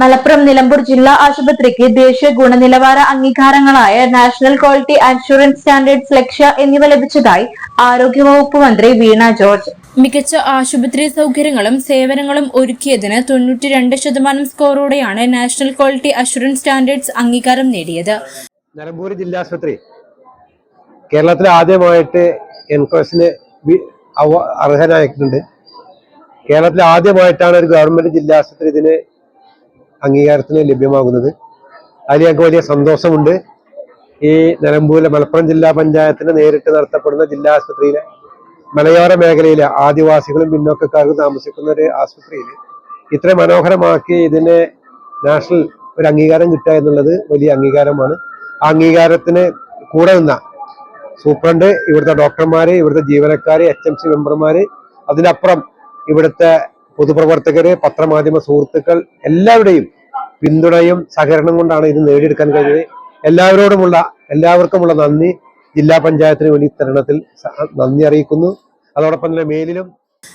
മലപ്പുറം നിലമ്പൂർ ജില്ലാ ആശുപത്രിക്ക് ദേശീയ ഗുണനിലവാര അംഗീകാരങ്ങളായ national quality assurance standards LaQshya എന്നിവ ലഭിച്ചതായി ആരോഗ്യവകുപ്പ് മന്ത്രി വീണ ജോർജ്. മികച്ച ആശുപത്രി സൗകര്യങ്ങളും സേവനങ്ങളും ഒരുക്കിയതിന് തൊണ്ണൂറ്റി രണ്ട് ശതമാനം സ്കോറോടെയാണ് നാഷണൽ ക്വാളിറ്റി അഷുറൻസ് സ്റ്റാൻഡേർഡ്സ് അംഗീകാരം നേടിയത്. നിലമ്പൂർ ജില്ലാ ആശുപത്രി കേരളത്തിൽ ആദ്യമായിട്ട് എൻകോസിന് അർഹനായിട്ടുണ്ട്. കേരളത്തിൽ ആദ്യമായിട്ടാണ് ഒരു ഗവൺമെന്റ് ജില്ലാ ആശുപത്രി ഇതിന് അംഗീകാരത്തിന് ലഭ്യമാകുന്നത്. അതിൽ ഞങ്ങൾക്ക് വലിയ സന്തോഷമുണ്ട്. ഈ നിലമ്പൂരിലെ മലപ്പുറം ജില്ലാ പഞ്ചായത്തിന് നേരിട്ട് നടത്തപ്പെടുന്ന ജില്ലാ ആശുപത്രിയിലെ മലയോര മേഖലയിലെ ആദിവാസികളും പിന്നോക്കക്കാർക്കും താമസിക്കുന്ന ഒരു ആശുപത്രിയിൽ ഇത്ര മനോഹരമാക്കി ഇതിന് നാഷണൽ ഒരു അംഗീകാരം കിട്ടുക എന്നുള്ളത് വലിയ അംഗീകാരമാണ്. ആ അംഗീകാരത്തിന് കൂടെ നിന്ന സൂപ്രണ്ട് ഇവിടുത്തെ ഡോക്ടർമാര് ഇവിടുത്തെ ജീവനക്കാര് എച്ച് എം സി മെമ്പർമാര് അതിനപ്പുറം ഇവിടുത്തെ പൊതുപ്രവർത്തകര് പത്രമാധ്യമ സുഹൃത്തുക്കൾ എല്ലാവരുടെയും പിന്തുണയും സഹകരണം കൊണ്ടാണ് ഇത് നേടിയെടുക്കാൻ കഴിഞ്ഞത്. എല്ലാവരോടുമുള്ള എല്ലാവർക്കുമുള്ള നന്ദി. ജില്ലാ പഞ്ചായത്തിന് വേണ്ടി തരണത്തിൽ നന്ദി അറിയിക്കുന്നു. അതോടൊപ്പം തന്നെ മേലിലും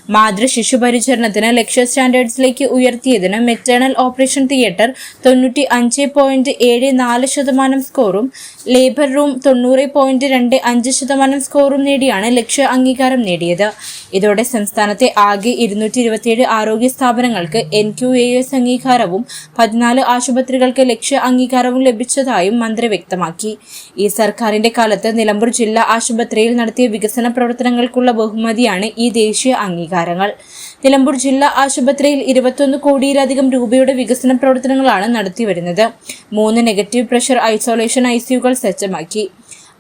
മാതൃ ശിശു പരിചരണത്തിന് ലക്ഷ്യ സ്റ്റാൻഡേർഡ്സിലേക്ക് ഉയർത്തിയതിന് മെറ്റേണൽ ഓപ്പറേഷൻ തിയേറ്റർ തൊണ്ണൂറ്റി അഞ്ച് പോയിന്റ് ഏഴ് നാല് ശതമാനം സ്കോറും ലേബർ റൂം തൊണ്ണൂറ് പോയിന്റ് രണ്ട് അഞ്ച് ശതമാനം സ്കോറും നേടിയാണ് ലക്ഷ്യ അംഗീകാരം നേടിയത്. ഇതോടെ സംസ്ഥാനത്തെ ആകെ ഇരുന്നൂറ്റി ഇരുപത്തിയേഴ് ആരോഗ്യ സ്ഥാപനങ്ങൾക്ക് എൻ ക്യു എ എസ് അംഗീകാരവും പതിനാല് ആശുപത്രികൾക്ക് ലക്ഷ്യ അംഗീകാരവും ലഭിച്ചതായും മന്ത്രി വ്യക്തമാക്കി. ഈ സർക്കാരിന്റെ കാലത്ത് നിലമ്പൂർ ജില്ലാ ആശുപത്രിയിൽ നടത്തിയ വികസന പ്രവർത്തനങ്ങൾക്കുള്ള ബഹുമതിയാണ് ഈ ദേശീയ അംഗീകാരങ്ങൾ. നിലമ്പൂർ ജില്ലാ ആശുപത്രിയിൽ ഇരുപത്തൊന്ന് കോടിയിലധികം രൂപയുടെ വികസന പ്രവർത്തനങ്ങളാണ് നടത്തിവരുന്നത്. മൂന്ന് നെഗറ്റീവ് പ്രഷർ ഐസൊലേഷൻ ഐസിയുകൾ സിയുകൾ സജ്ജമാക്കി.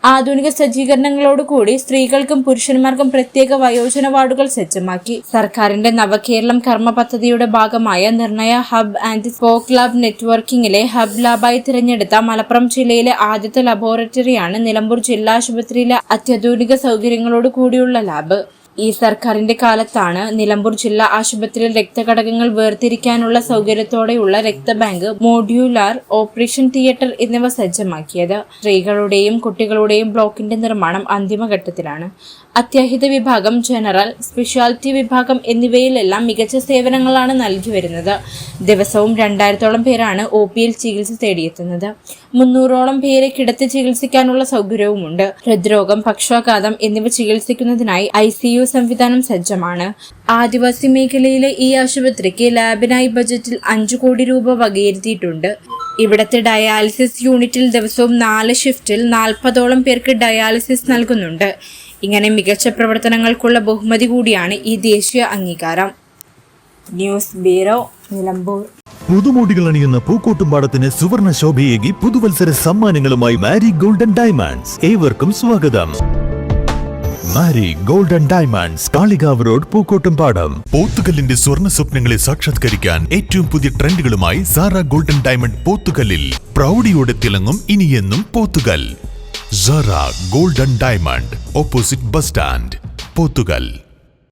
ആധുനിക സജ്ജീകരണങ്ങളോടുകൂടി സ്ത്രീകൾക്കും പുരുഷന്മാർക്കും പ്രത്യേക വയോജന വാർഡുകൾ സജ്ജമാക്കി. സർക്കാരിന്റെ നവകേരളം കർമ്മ പദ്ധതിയുടെ ഭാഗമായ Nirnaya hub and spoke lab നെറ്റ്വർക്കിംഗിലെ hub ലാബായി തിരഞ്ഞെടുത്ത മലപ്പുറം ജില്ലയിലെ ആദ്യത്തെ ലബോറട്ടറിയാണ് നിലമ്പൂർ ജില്ലാ ആശുപത്രിയിലെ അത്യാധുനിക സൗകര്യങ്ങളോട് കൂടിയുള്ള ലാബ്. ഈ സർക്കാരിന്റെ കാലത്താണ് നിലമ്പൂർ ജില്ലാ ആശുപത്രിയിൽ രക്തഘടകങ്ങൾ വേർതിരിക്കാനുള്ള സൗകര്യത്തോടെയുള്ള രക്തബാങ്ക് മോഡ്യൂലാർ ഓപ്പറേഷൻ തിയേറ്റർ എന്നിവ സജ്ജമാക്കിയത്. സ്ത്രീകളുടെയും കുട്ടികളുടെയും ബ്ലോക്കിന്റെ നിർമ്മാണം അന്തിമഘട്ടത്തിലാണ്. അത്യാഹിത വിഭാഗം ജനറൽ സ്പെഷ്യാലിറ്റി വിഭാഗം എന്നിവയിലെല്ലാം മികച്ച സേവനങ്ങളാണ് നൽകി വരുന്നത്. ദിവസവും രണ്ടായിരത്തോളം പേരാണ് ഒ പിയിൽ ചികിത്സ തേടിയെത്തുന്നത്. മുന്നൂറോളം പേരെ കിടത്തി ചികിത്സിക്കാനുള്ള സൗകര്യവുമുണ്ട്. ഹൃദ്രോഗം പക്ഷാഘാതം എന്നിവ ചികിത്സിക്കുന്നതിനായി ഐ സി യു സംവിധാനം സജ്ജമാണ്. ആദിവാസി മേഖലയിലെ ഈ ആശുപത്രിക്ക് ലാബിനായി ബജറ്റിൽ അഞ്ചു കോടി രൂപ വകയിരുത്തിയിട്ടുണ്ട്. ഇവിടത്തെ ഡയാലിസിസ് യൂണിറ്റിൽ ദിവസവും നാല് ഷിഫ്റ്റിൽ നാൽപ്പതോളം പേർക്ക് ഡയാലിസിസ് നൽകുന്നുണ്ട്. ഇങ്ങനെ മികച്ച പ്രവർത്തനങ്ങൾക്കുള്ള ബഹുമതി കൂടിയാണ് ഈ ദേശീയ അംഗീകാരം. News bureau Nilambur. പുതുമോടികൾ അണിയുന്ന പൂക്കോട്ടുംപാടത്തിന് സുവർണ ശോഭയേകി പുതുവത്സര സമ്മാനങ്ങളുമായി മാരി ഗോൾഡൻ ഡയമണ്ട്സ്. ഏവർക്കും സ്വാഗതം. Mari golden diamonds Kalikavu road Pookkottumpadam. പോത്തുകല്ലിന്റെ സ്വർണ സ്വപ്നങ്ങളെ സാക്ഷാത്കരിക്കാൻ ഏറ്റവും പുതിയ ട്രെൻഡുകളുമായി സാറ ഗോൾഡൻ ഡയമണ്ട് പോത്തുകല്ലിൽ. പ്രൗഢിയോടെ തിളങ്ങും ഇനിയെന്നും Pothukal. Sara golden diamond opposite bus stand Pothukal